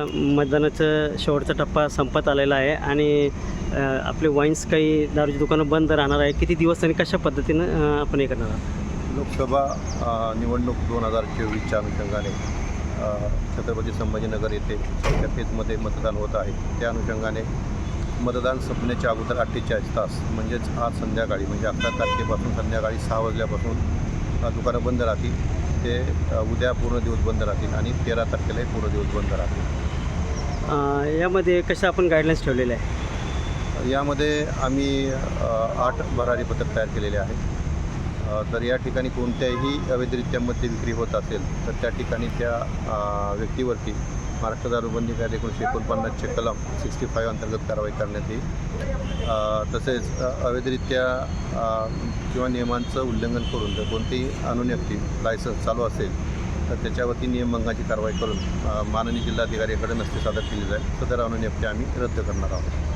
मतदानाचं शेवटचा टप्पा संपत आलेला आहे आणि आपले वाईन्स काही दारूची दुकानं बंद राहणार आहे किती दिवस आणि कशा पद्धतीनं आपण हे करणार आहोत? लोकसभा निवडणूक दोन हजार चोवीसच्या अनुषंगाने छत्रपती संभाजीनगर येथे चौथ्या फेजमध्ये मतदान होत आहे. त्या अनुषंगाने मतदान संपण्याच्या अगोदर अठ्ठेचाळीस तास म्हणजेच आज संध्याकाळी म्हणजे अकरा तारखेपासून संध्याकाळी सहा वाजल्यापासून दुकानं बंद राहतील. ते उद्या पूर्ण दिवस बंद राहतील आणि तेरा तारखेलाही पूर्ण दिवस बंद राहतील. यामध्ये कशा आपण गाईडलाईन्स ठेवलेल्या आहे यामध्ये आम्ही आठ भरारी पत्रक तयार केलेले आहे तर या ठिकाणी कोणत्याही अवैधरित्या मद्य विक्री होत असेल तर त्या ठिकाणी त्या व्यक्तीवरती महाराष्ट्र दारूबंदी कायदा एकोणीसशे एकोणपन्नासचे कलम सिक्स्टी फाईव्ह अंतर्गत कारवाई करण्यात येईल. तसेच अवैधरित्या किंवा नियमांचं उल्लंघन करून जर कोणतीही अनुज्ञप्ती लायसन्स चालू असेल तर त्याच्यावरती नियमभंगाची कारवाई करून अ, माननीय जिल्हाधिकाऱ्याकडे नसते सादर केली जाईल. सदर अनुज्ञप्ती आम्ही रद्द करणार आहोत.